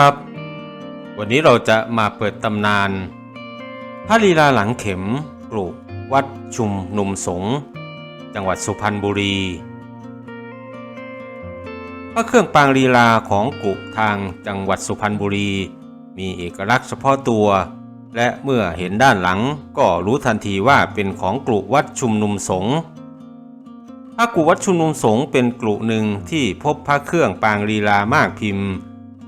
ครับ วันนี้เราจะมาเปิดตำนาน พระลีลาหลังเข็มกลุวัดชุมนุมสงฆ์จังหวัดสุพรรณบุรี พระเครื่องปางลีลาของกุทางจังหวัดสุพรรณบุรี มีเอกลักษณ์เฉพาะตัว และเมื่อเห็นด้านหลังก็รู้ทันทีว่าเป็นของกลุ่วัดชุมนุมสงฆ์พระกุวัดชุมนุมสงฆ์เป็นกลุ่หนึ่งที่พบพระเครื่องปางลีลามากพิมพ์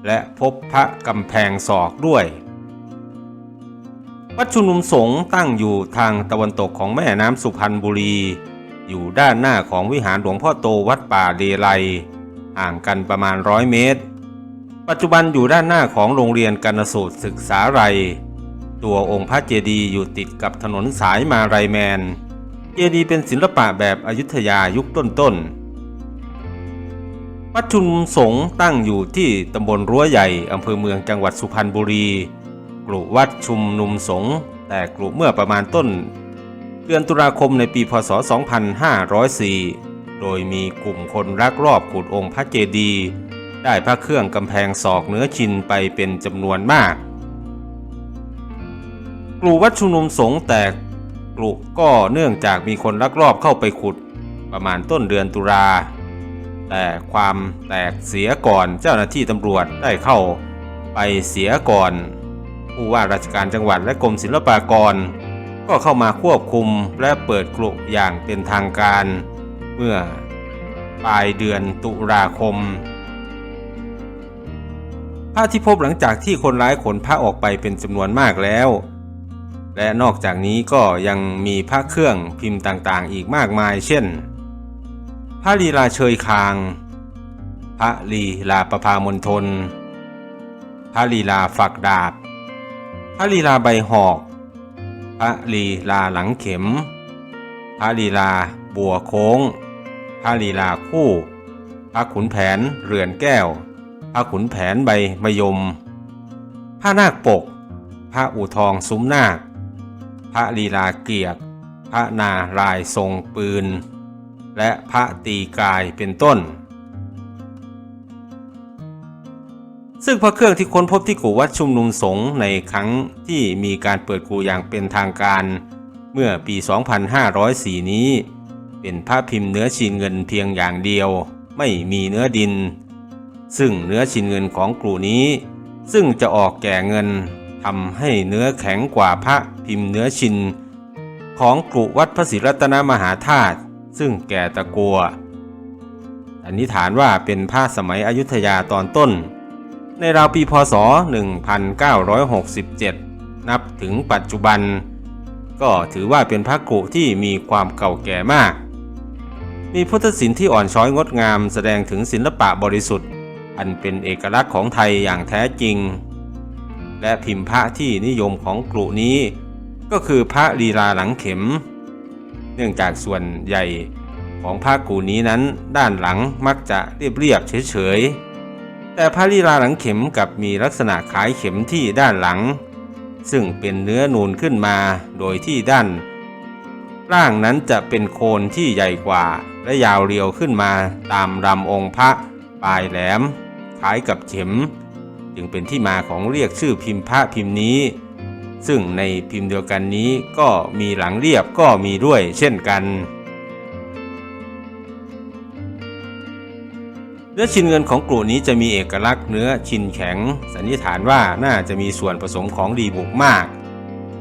และพบพระกำแพงศอกด้วย วัดชุมนุมสงฆ์ตั้งอยู่ทางตะวันตกของแม่น้ำสุพรรณบุรี อยู่ด้านหน้าของวิหารหลวงพ่อโตวัดป่าเดลัยห่างกันประมาณร้อยเมตร ปัจจุบันอยู่ด้านหน้าของโรงเรียนกนสูตรศึกษาไร ตัวองค์พระเจดีย์อยู่ติดกับถนนสายมาไรแมน เจดีย์เป็นศิลปะแบบอยุธยายุคต้นๆ วัดชุมสงตั้งอยู่ที่ตำบลรั้วใหญ่อำเภอเมืองจังหวัดสุพรรณบุรี กลุ่มวัดชุมนุมสงแต่กลุ่มเมื่อประมาณต้น เดือนตุลาคมในปีพศ 2504 โดยมีกลุ่มคนรักรอบขุดองค์พระเจดีย์ได้พระเครื่องกำแพงศอกเนื้อชินไปเป็นจำนวนมาก กลุ่มวัดชุมนุมสงแตกกลุ่มก็เนื่องจากมีคนลักลอบเข้าไปขุดประมาณต้นเดือนตุลา แต่ความแตกเสียก่อนเจ้าหน้าที่ตำรวจได้เข้า ไปเสียก่อน ผู้ว่าราชการจังหวัดและกรมศิลปากร ก็เข้ามาควบคุมและเปิดกลุ่มอย่างเป็นทางการ เมื่อปลายเดือนตุลาคมผ้าที่พบหลังจากที่คนร้ายขนผ้าออกไปเป็นจำนวนมากแล้ว และนอกจากนี้ก็ยังมีพระเครื่องพิมพ์ต่างๆ อีกมากมาย เช่น ระลีลาเชยคาง พระลีลาประพามณฑลพระลีลาฝักดาบ พระลีลาใบหอก พระลีลาหลังเข็ม พระลีลาบัวโค้ง พระลีลาคู่ พระขุนแผนเรือนแก้ว พระขุนแผนใบมะยม พระนาคปก พระอู่ทองซุ้มนาค พระลีลาเกียรติพระนารายทรงปืน และพระตีกายเป็นต้น ซึ่งพระเครื่องที่ค้นพบที่กู่วัดชุมนุมสงฆ์ในครั้งที่มีการเปิดกู่อย่างเป็นทางการ เมื่อปี 2504 นี้ เป็นพระพิมพ์เนื้อชินเงินเพียงอย่างเดียว ไม่มีเนื้อดิน ซึ่งเนื้อชินเงินของกลุ่นี้ ซึ่งจะออกแก่เงินทำให้เนื้อแข็งกว่าพระพิมพ์เนื้อชิน ของกรุวัดพระศรีรัตนมหาธาตุ ซึ่งแก่ตะกัวอันนี้ฐานว่าเป็นผ้าสมัยอยุธยาตอนต้น ในราวปีพศ 1967 นับถึงปัจจุบัน ก็ถือว่าเป็นพระกุที่มีความเก่าแก่มาก มีพุทธศิลป์ที่อ่อนช้อยงดงามแสดงถึงศิลปะบริสุทธิ์ อันเป็นเอกลักษณ์ของไทยอย่างแท้จริง และพิมพ์พระที่นิยมของกลุ่นี้ ก็คือพระลีลาหลังเข็ม เนื่องจากส่วนใหญ่ของพระกูนี้นั้นด้านหลังมักจะเรียบๆเฉยๆ แต่พระลีลาหลังเข็มกับมีลักษณะคล้ายเข็มที่ด้านหลัง ซึ่งเป็นเนื้อนูนขึ้นมาโดยที่ด้านล่างนั้นจะเป็นโคนที่ใหญ่กว่าและยาวเรียวขึ้นมาตามลำองค์พระปลายแหลมคล้ายกับเข็ม จึงเป็นที่มาของเรียกชื่อพิมพ์พระพิมพ์นี้ ซึ่งในพิมพ์เดียวกันนี้ก็มีหลังเรียบก็มีด้วยเช่นกันเนื้อชินเงินของกลุ่นี้จะมีเอกลักษณ์เนื้อชินแข็ง สันนิษฐานว่าน่าจะมีส่วนผสมของดีบุกมาก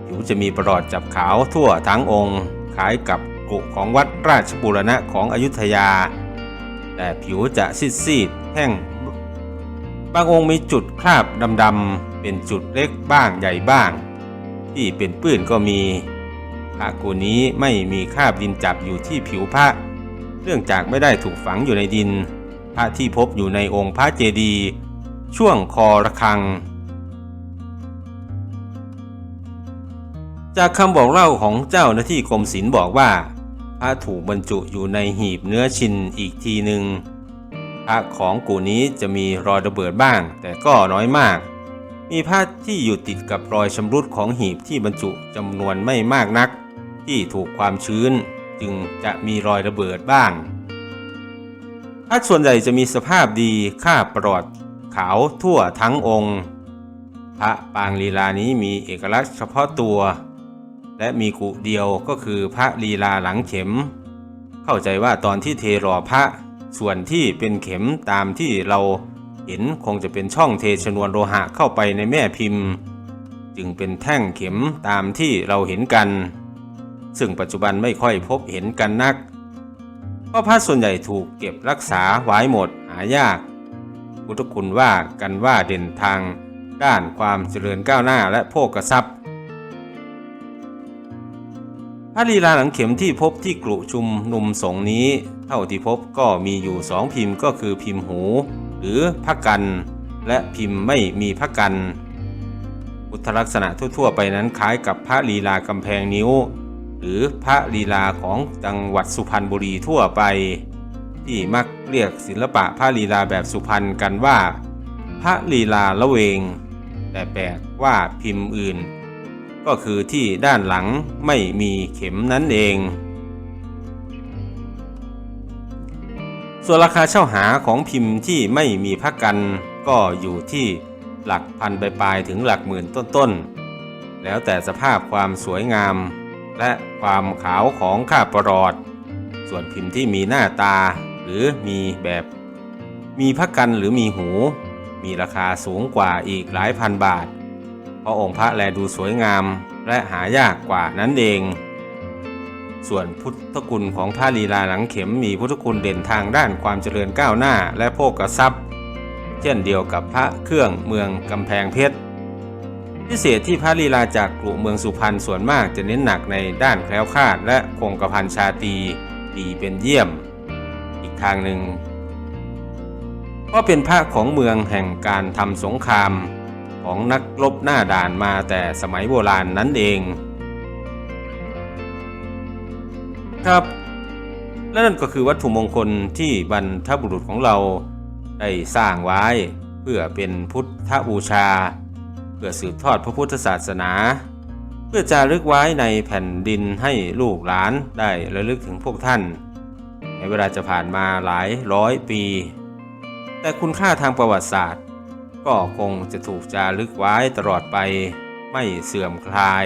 ผิวจะมีประหลอดจับขาวทั่วทั้งองค์คล้ายกับกรุของวัดราชบูรณะของอยุธยา แต่ผิวจะซีดๆแห้งบางองค์มีจุดคราบดำๆเป็นจุดเล็กบ้างใหญ่บ้าง ที่เป็นปื้นก็มีพระกูนี้ไม่มีคราบดินจับอยู่ที่ผิวพระเนื่องจากไม่ได้ถูกฝังอยู่ในดิน พระที่พบอยู่ในองค์พระเจดีย์ช่วงคอระฆัง จากคำบอกเล่าของเจ้าหน้าที่กรมศิลป์บอกว่า พระถูกบรรจุอยู่ในหีบเนื้อชินอีกทีหนึ่งพระของกูนี้จะมีรอยระเบิดบ้างแต่ก็น้อยมาก มีผ้าที่อยู่ติดกับรอยชำรุดของหีบที่บรรจุจำนวนไม่มากนัก ที่ถูกความชื้นจึงจะมีรอยระเบิดบ้างผ้าส่วนใหญ่จะมีสภาพดีค่าปลอดขาวทั่วทั้งองค์ พระปางลีลานี้มีเอกลักษณ์เฉพาะตัว และมีกุเดียวก็คือพระลีลาหลังเข็ม เข้าใจว่าตอนที่เทหล่อพระส่วนที่เป็นเข็มตามที่เรา ห็นคงจะเป็นช่องเทชนวนโลหะเข้าไปในแม่พิมพ์ จึงเป็นแท่งเข็มตามที่เราเห็นกัน ซึ่งปัจจุบันไม่ค่อยพบเห็นกันนัก เพราะพระส่วนใหญ่ถูกเก็บรักษาไว้หมดหายาก พุทธคุณว่ากันว่าเด่นทางด้านความเจริญก้าวหน้าและโภกทรัพย์พระลีลาหลังเข็มที่พบที่กลุชุมนุมสงนี้ เท่าที่พบก็มีอยู่สองพิมพ์ก็คือพิมพ์หู หรือพระกัน และพิมพ์ไม่มีพระกัน พุทธลักษณะทั่วๆ ไปนั้นคล้ายกับพระลีลากำแพงนิ้ว หรือพระลีลาของจังหวัดสุพรรณบุรีทั่วไป ที่มักเรียกศิลปะพระลีลาแบบสุพรรณกันว่า พระลีลาละเวง แต่แปลกว่าพิมพ์อื่น ก็คือที่ด้านหลังไม่มีเข็มนั่นเอง ส่วนราคาเช่าหาของพิมพ์ที่ไม่มีพักกันก็อยู่ที่หลักพันปลายๆถึงหลักหมื่นต้นๆ แล้วแต่สภาพความสวยงาม และความขาวของค่าประหลอด ส่วนพิมพ์ที่มีหน้าตาหรือมีแบบ มีพักกันหรือมีหู มีราคาสูงกว่าอีกหลายพันบาท เพราะองค์พระแลดูสวยงามและหายากกว่านั้นเอง ส่วนพุทธคุณของพระลีลาหลังเข็มมีพุทธคุณเด่นทางด้านความเจริญก้าวหน้าและโภกทรัพย์ เช่นเดียวกับพระเครื่องเมืองกำแพงเพชร พิเศษที่พระลีลาจากกลุ่มเมืองสุพรรณส่วนมากจะเน้นหนักในด้านแคล้วคลาดและคงกระพันชาตีดีเป็นเยี่ยม อีกทางหนึ่งก็เป็นพระของเมืองแห่งการทำสงครามของนักรบหน้าด่านมาแต่สมัยโบราณนั่นเอง ครับ และนั่นก็คือวัตถุมงคลที่บรรพบุรุษของเราได้สร้างไว้เพื่อเป็นพุทธบูชา เพื่อสืบทอดพระพุทธศาสนา เพื่อจารึกไว้ในแผ่นดินให้ลูกหลานได้ระลึกถึงพวกท่าน ในเวลาจะผ่านมาหลายร้อยปี แต่คุณค่าทางประวัติศาสตร์ ก็คงจะถูกจารึกไว้ตลอดไปไม่เสื่อมคลาย